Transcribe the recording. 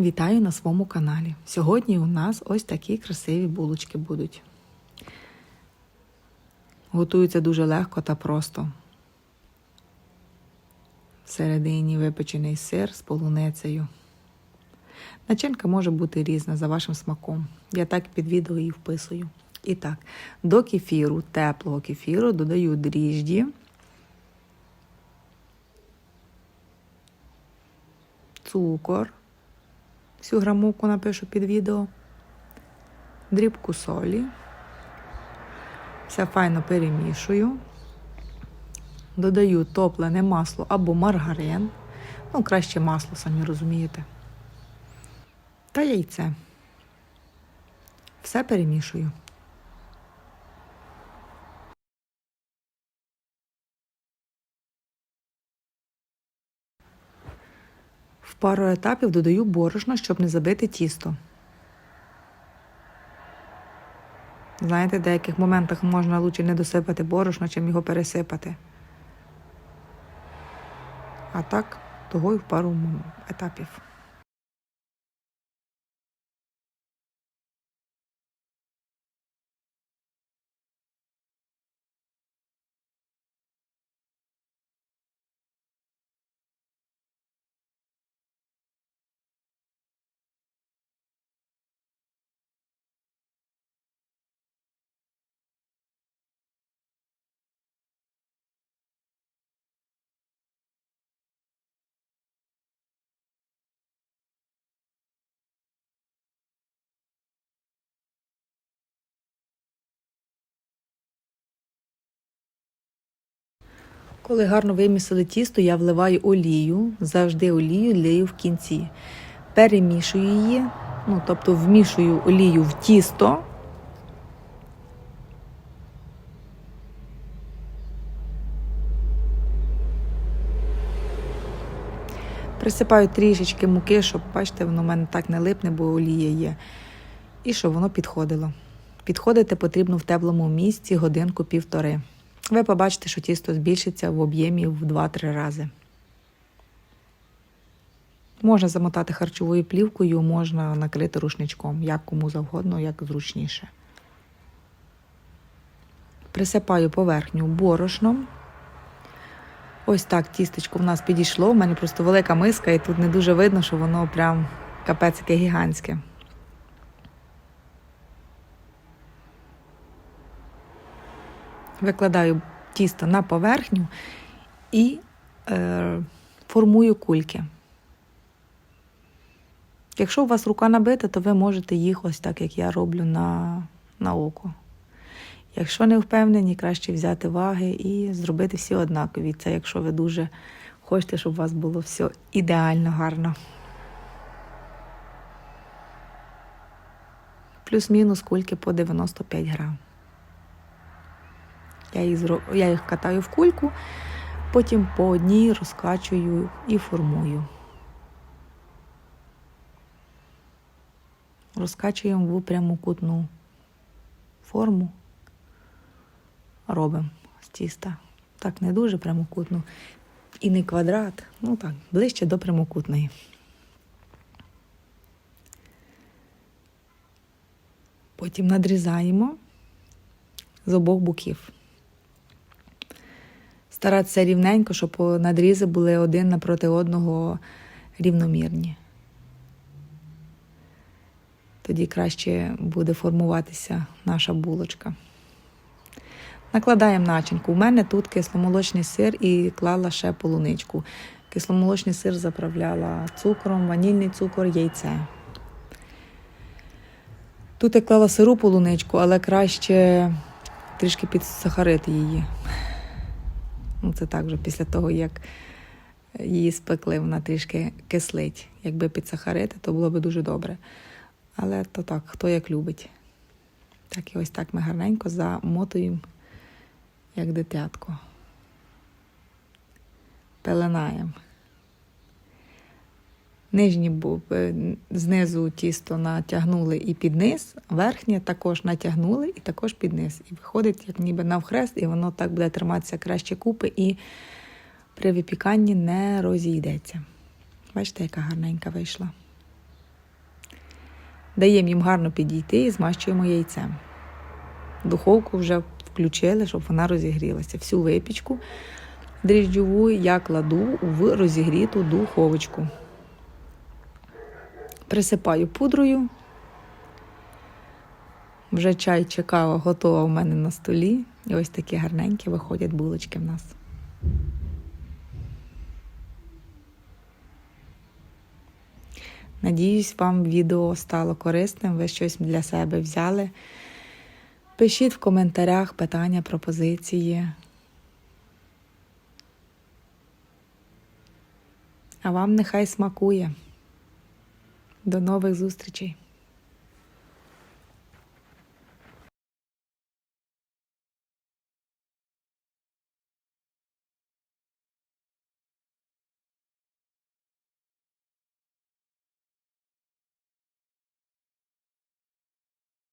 Вітаю на своєму каналі. Сьогодні у нас ось такі красиві булочки будуть. Готуються дуже легко та просто. Всередині випечений сир з полуницею. Начинка може бути різна за вашим смаком. Я так під відео і вписую. І так, до кефіру, теплого кефіру додаю дріжджі, цукор. Всю грамовку напишу під відео, дрібку солі. Все файно перемішую. Додаю топлене масло або маргарин. Ну, краще масло, самі розумієте. Та яйце. Все перемішую. Пару етапів додаю борошно, щоб не забити тісто. Знаєте, в деяких моментах можна лучше не досипати борошно, чим його пересипати. А так, того й в пару етапів. Коли гарно вимісили тісто, я вливаю олію, завжди олію лию в кінці. Перемішую її, ну, тобто вмішую олію в тісто. Присипаю трішечки муки, щоб, бачите, воно в мене так не липне, бо олія є. І щоб воно підходило. Підходити потрібно в теплому місці годинку-півтори. Ви побачите, що тісто збільшиться в об'ємі в 2-3 рази. Можна замотати харчовою плівкою, можна накрити рушничком, як кому завгодно, як зручніше. Присипаю поверхню борошном. Ось так тістечко в нас підійшло. У мене просто велика миска, і тут не дуже видно, що воно прям капець яке гігантське. Викладаю тісто на поверхню і е, формую кульки. Якщо у вас рука набита, то ви можете їх ось так, як я роблю на, на око. Якщо не впевнені, краще взяти ваги і зробити всі однакові. Це якщо ви дуже хочете, щоб у вас було все ідеально гарно. Плюс-мінус кульки по 95 грам. Я їх, я їх катаю в кульку, потім по одній розкачую і формую. Розкачуємо в прямокутну форму. Робимо з тіста. Так, не дуже прямокутну. І не квадрат, ну так, ближче до прямокутної. Потім надрізаємо з обох боків. Старатися рівненько, щоб надрізи були один напроти одного рівномірні. Тоді краще буде формуватися наша булочка. Накладаємо начинку. У мене тут кисломолочний сир і клала ще полуничку. Кисломолочний сир заправляла цукром, ванільний цукор, яйце. Тут я клала сиру полуничку, але краще трішки підсахарити її. Ну, це так вже після того, як її спекли, вона трішки кислить. Якби підсахарити, то було б дуже добре. Але то так, хто як любить. Так і ось так ми гарненько замотуємо, як дитятко. Пеленаємо. Нижні е, знизу тісто натягнули і під низ, верхнє також натягнули і також під низ. І виходить, як ніби навхрест, і воно так буде триматися краще купи і при випіканні не розійдеться. Бачите, яка гарненька вийшла. Даємо їм гарно підійти і змащуємо яйцем. Духовку вже включили, щоб вона розігрілася. Всю випічку дріжджову я кладу в розігріту духовочку. Присипаю пудрою. Вже чай чи кава готова у мене на столі. І ось такі гарненькі виходять булочки в нас. Надіюсь, вам відео стало корисним, ви щось для себе взяли. Пишіть в коментарях питання, пропозиції. А вам нехай смакує. До нових зустрічей!